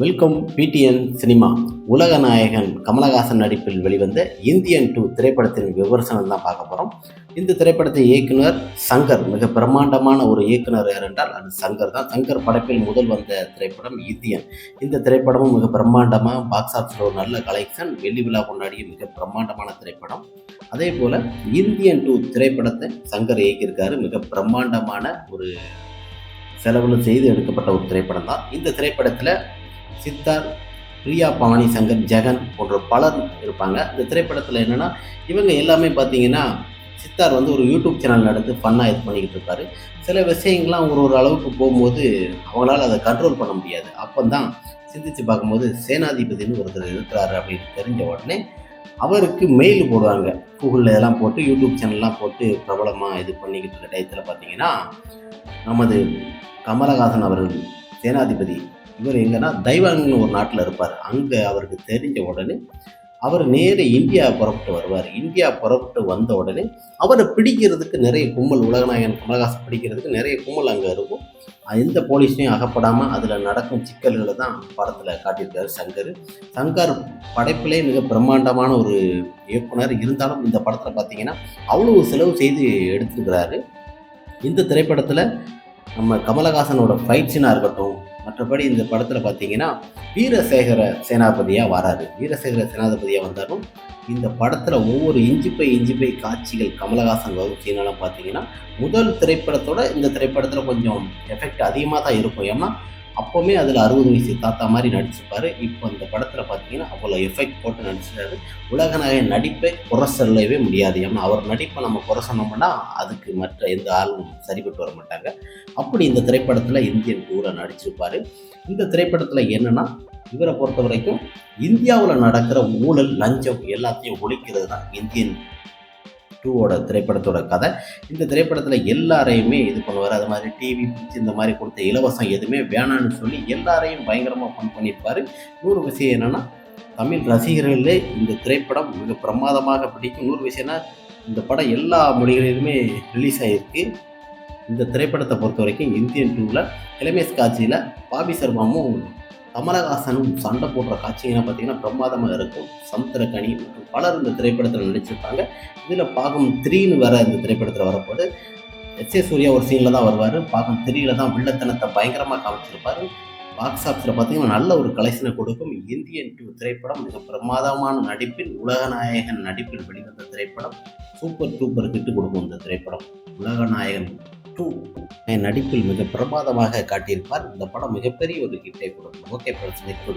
Welcome PTN cinema உலக நாயகன் கமலஹாசன் நடிப்பில் வெளிவந்த இந்தியன் டூ திரைப்படத்தின் விமர்சனம் தான் பார்க்க போகிறோம் இந்த திரைப்படத்தின் இயக்குனர் சங்கர் மிக பிரம்மாண்டமான ஒரு இயக்குனர் யார் என்றால் அது சங்கர் தான். சங்கர் படைப்பில் முதல் வந்த திரைப்படம் இந்தியன். இந்த திரைப்படமும் மிக பிரம்மாண்டமாக பாக்ஸ் ஆஃபீஸில் ஒரு நல்ல கலெக்ஷன் வெள்ளி விழா கொண்டாடிய மிக பிரம்மாண்டமான திரைப்படம். அதே போல் இந்தியன் டூ திரைப்படத்தை சங்கர் இயக்கியிருக்காரு. மிக பிரம்மாண்டமான ஒரு செலவில் செய்து எடுக்கப்பட்ட ஒரு திரைப்படம் தான். இந்த திரைப்படத்தில் சித்தார் பிரியா பவானி சங்கர் ஜெகன் போன்ற பலர் இருப்பாங்க. இந்த திரைப்படத்தில் என்னென்னா இவங்க எல்லாமே பார்த்தீங்கன்னா சித்தார் வந்து ஒரு யூடியூப் சேனல் நடந்து ஃபன்னாக இது பண்ணிக்கிட்டு இருப்பாரு. சில விஷயங்கள்லாம் ஒரு ஒரு அளவுக்கு போகும்போது அவங்களால அதை கண்ட்ரோல் பண்ண முடியாது. அப்போ தான் சிந்திச்சு பார்க்கும்போது சேனாதிபதினு ஒருத்தர் இருக்கிறாரு அப்படின்னு தெரிஞ்ச உடனே அவருக்கு மெயில் போடுவாங்க. கூகுளில் இதெல்லாம் போட்டு யூடியூப் சேனல்லாம் போட்டு பிரபலமாக இது பண்ணிக்கிட்டு இருக்க டயத்தில் பார்த்தீங்கன்னா நமது கமலஹாசன் அவர்கள் சேனாதிபதி இவர் எங்கன்னா தைவாங்கன்னு ஒரு நாட்டில் இருப்பார். அங்கே அவருக்கு தெரிஞ்ச உடனே அவர் நேர இந்தியா புறப்பட்டு வருவார். இந்தியா புறப்பட்டு வந்த உடனே அவரை பிடிக்கிறதுக்கு நிறைய கும்பல் உலகநாயகன் கமலஹாசன் பிடிக்கிறதுக்கு நிறைய கும்பல் அங்கே இருக்கும். எந்த போலீஸ்லையும் அகப்படாமல் அதில் நடக்கும் சிக்கல்களை தான் படத்தில் காட்டியிருக்காரு சங்கர். சங்கர் படைப்பிலே மிக பிரம்மாண்டமான ஒரு இயக்குனர். இருந்தாலும் இந்த படத்தில் பார்த்தீங்கன்னா அவ்வளோ செலவு செய்து எடுத்துருக்கிறாரு. இந்த திரைப்படத்தில் நம்ம கமலஹாசனோட ஃபைட் சீனாக இருக்கட்டும் மற்றபடி இந்த படத்தில் பார்த்தீங்கன்னா வீரசேகர சேனாபதியாக வராரு. வீரசேகர சேனாபதியாக வந்தாலும் இந்த படத்தில் ஒவ்வொரு இஞ்சி பை இஞ்சி பை காட்சிகள் கமலஹாசன் வரும் சீனெல்லாம் பார்த்தீங்கன்னா முதல் திரைப்படத்தோட இந்த திரைப்படத்தில் கொஞ்சம் எஃபெக்ட் அதிகமாக தான் இருக்கும். ஏன்னா அப்போவுமே அதில் அறுபது வயசு தாத்தா மாதிரி நடிச்சிருப்பார். இப்போ இந்த படத்தில் பார்த்தீங்கன்னா அவ்வளோ எஃபெக்ட் போட்டு நடிச்சிருக்காரு நகை நடிப்பை குறை சொல்லவே முடியாது. ஏன்னா அவர் நடிப்பை நம்ம குறை சொன்னோம்னா அதுக்கு மற்ற எந்த ஆளும் சரிபட்டு வர மாட்டாங்க. அப்படி இந்த திரைப்படத்தில் இந்தியன் டூரை நடிச்சிருப்பார். இந்த திரைப்படத்தில் என்னென்னா இவரை பொறுத்த வரைக்கும் இந்தியாவில் நடக்கிற ஊழல் லஞ்சம் எல்லாத்தையும் ஒழிக்கிறது தான் இந்தியன் டூவோட திரைப்படத்தோட கதை. இந்த திரைப்படத்தில் எல்லாரையுமே இது பண்ணுவார். அது மாதிரி டிவி பிடிச்சி இந்த மாதிரி கொடுத்த இலவசம் எதுவுமே வேணான்னு சொல்லி எல்லாரையும் பயங்கரமாக ஃபன் பண்ணியிருப்பார். நூறு விஷயம் என்னென்னா தமிழ் ரசிகர்களே இந்த திரைப்படம் மிக பிரமாதமாக பிடிக்கும். நூறு விஷயம்னா இந்த படம் எல்லா மொழிகளிலுமே ரிலீஸ் ஆகிருக்கு இந்த திரைப்படத்தை பொறுத்த வரைக்கும் இந்தியன் டூவில் எலமேஸ் காட்சியில் பாபி சர்மாவும் கமலஹாசனும் சண்டை போடுற காட்சிகள்லாம் பார்த்தீங்கன்னா பிரமாதமாக இருக்கும். சமுத்திரக்கனி மற்றும் பலர் இந்த திரைப்படத்தில் நடிச்சிருப்பாங்க இதில் பாகம் த்ரீன்னு வேற இந்த திரைப்படத்தில் வரப்போது எஸ் ஏ சூர்யா ஒரு சீனில் தான் வருவார். பாகம் த்ரீல தான் வில்லத்தனத்தை பயங்கரமாக காமிச்சிருப்பார். பாக்ஸ் ஆஃபீஸில் பார்த்தீங்கன்னா நல்ல ஒரு கலெக்ஷனை கொடுக்கும். இந்தியன் டூ திரைப்படம் மிக பிரமாதமான நடிப்பில் உலகநாயகன் நடிப்பில் வெளிவந்த திரைப்படம். சூப்பர் டூப்பர் கிட்டு கொடுக்கும் இந்த திரைப்படம். உலகநாயகன் டூ நடிப்பில் மிக பிரமாதமாக காட்டியிருப்பார். இந்த படம் மிகப்பெரிய ஒரு ஹிட்டை கொடுக்கும். Okay friends next